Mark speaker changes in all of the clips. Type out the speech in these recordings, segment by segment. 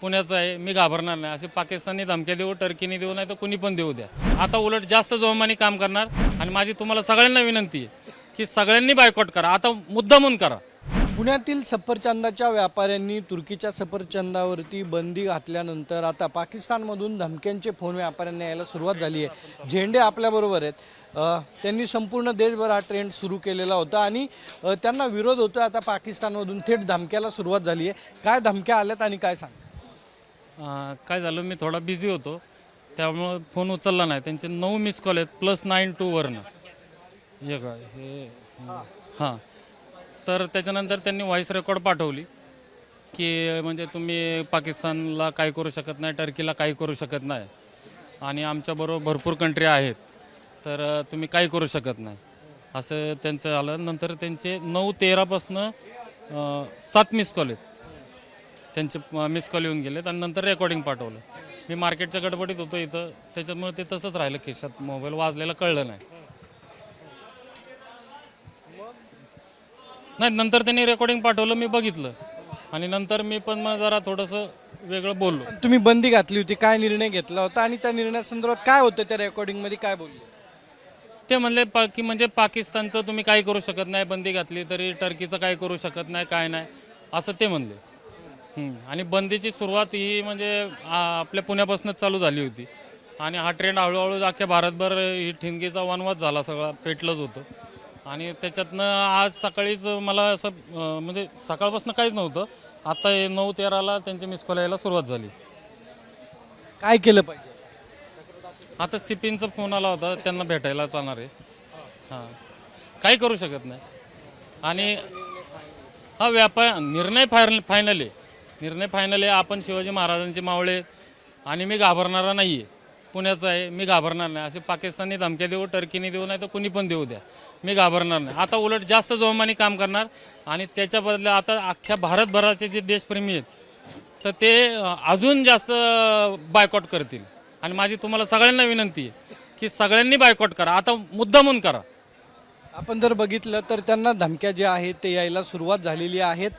Speaker 1: पुण्याचं आहे मी घाबरणार नाही. असे पाकिस्तानने धमक्या देऊ टर्कीने देऊ नाही तर कुणी पण देऊ द्या. आता उलट जास्त जोमाने काम करणार आणि माझी तुम्हाला सगळ्यांना विनंती आहे की सगळ्यांनी बायकॉट करा. आता मुद्दामून करा.
Speaker 2: पुण्यातील सफरचंदाच्या व्यापाऱ्यांनी तुर्कीच्या सफरचंदावरती बंदी घातल्यानंतर आता पाकिस्तानमधून धमक्यांचे फोन व्यापाऱ्यांना यायला सुरुवात झाली आहे. झेंडे आपल्याबरोबर आहेत. त्यांनी संपूर्ण देशभर हा ट्रेंड सुरू केलेला होता आणि त्यांना विरोध होतो आता पाकिस्तानमधून थेट धमक्याला सुरुवात झाली आहे. काय धमक्या आल्यात आणि काय सांग
Speaker 1: अं, काय झालं मी थोडा बिझी होतो. त्यामुळं फोन उचलला नाही. त्यांचे नऊ मिस कॉल आहेत प्लस नाईन टूवरनं हे का हे हां. तर त्याच्यानंतर त्यांनी व्हॉईस रेकॉर्ड पाठवली की म्हणजे तुम्ही पाकिस्तानला काय करू शकत नाही टर्कीला काही करू शकत नाही. आणि आमच्याबरोबर भरपूर कंट्री आहेत तर तुम्ही काही करू शकत नाही. असं त्यांचं आलं नंतर त्यांचे नऊ तेरापासनं सात मिस कॉल आहेत. त्यांचे मिस कॉल येऊन गेलेत आणि नंतर रेकॉर्डिंग पाठवलं. मी मार्केटच्या गडबडीत होतो इथं. त्याच्यामुळे ते तसंच राहिलं खिशात. मोबाईल वाजलेला कळलं नाही. नाही नंतर त्यांनी रेकॉर्डिंग पाठवलं मी बघितलं. आणि नंतर मी पण मग जरा थोडंसं वेगळं बोललो.
Speaker 2: तुम्ही बंदी घातली होती काय निर्णय घेतला होता आणि त्या निर्णयासंदर्भात काय होतं त्या रेकॉर्डिंगमध्ये काय बोलले?
Speaker 1: ते म्हणले पा की म्हणजे पाकिस्तानचं तुम्ही काही करू शकत नाही बंदी घातली तरी टर्कीचं काही करू शकत नाही काय नाही. असं ते म्हणले. आणि बंदीची सुरुवात ही म्हणजे आ- आपल्या पुण्यापासूनच चालू झाली होती. आणि हा ट्रेंड हळूहळू अख्ख्या भारतभर ही ठिणगीचा वनवाद झाला सगळा पेटलंच होतं. आणि त्याच्यातनं आज सकाळीच मला असं म्हणजे सकाळपासून काहीच नव्हतं. आता हे नऊ तेराला त्यांचे मिस कॉल यायला सुरुवात झाली.
Speaker 2: काय केलं पाहिजे?
Speaker 1: आता सिपिनचा फोन आला होता त्यांना भेटायला चालणार आहे. हां. काही करू शकत नाही. आणि हा व्यापार निर्णय फायनल फायनल आहे. निर्णय फायनल आहे. आपण शिवाजी महाराजांचे मावळे आणि मी घाबरणारा नाही आहे पुण्याचं आहे मी घाबरणार नाही. असे पाकिस्तानने धमक्या देऊ टर्कीने देऊ नाही तर कुणी पण देऊ द्या. मी घाबरणार नाही. आता उलट जास्त जोमाने काम करणार आणि त्याच्या बदल्या आता अख्ख्या भारतभराचे जे देशप्रेमी आहेत तर ते अजून जास्त बायकॉट करतील. आणि माझी तुम्हाला सगळ्यांना विनंती आहे की सगळ्यांनी बायकॉट करा. आता मुद्दामून करा.
Speaker 2: आपण जर बघितलं तर त्यांना धमक्या ज्या आहेत ते यायला सुरुवात झालेली आहेत.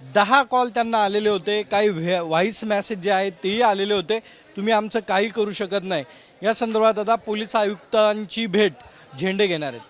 Speaker 2: दहा कॉल त्यांना आलेले होते काही व्हे व्हॉईस मॅसेज जे आहेत तेही आलेले होते. तुम्ही आमचं काही करू शकत नाही. या संदर्भात आता पोलीस आयुक्तांची भेट झेंडे घेणार आहेत.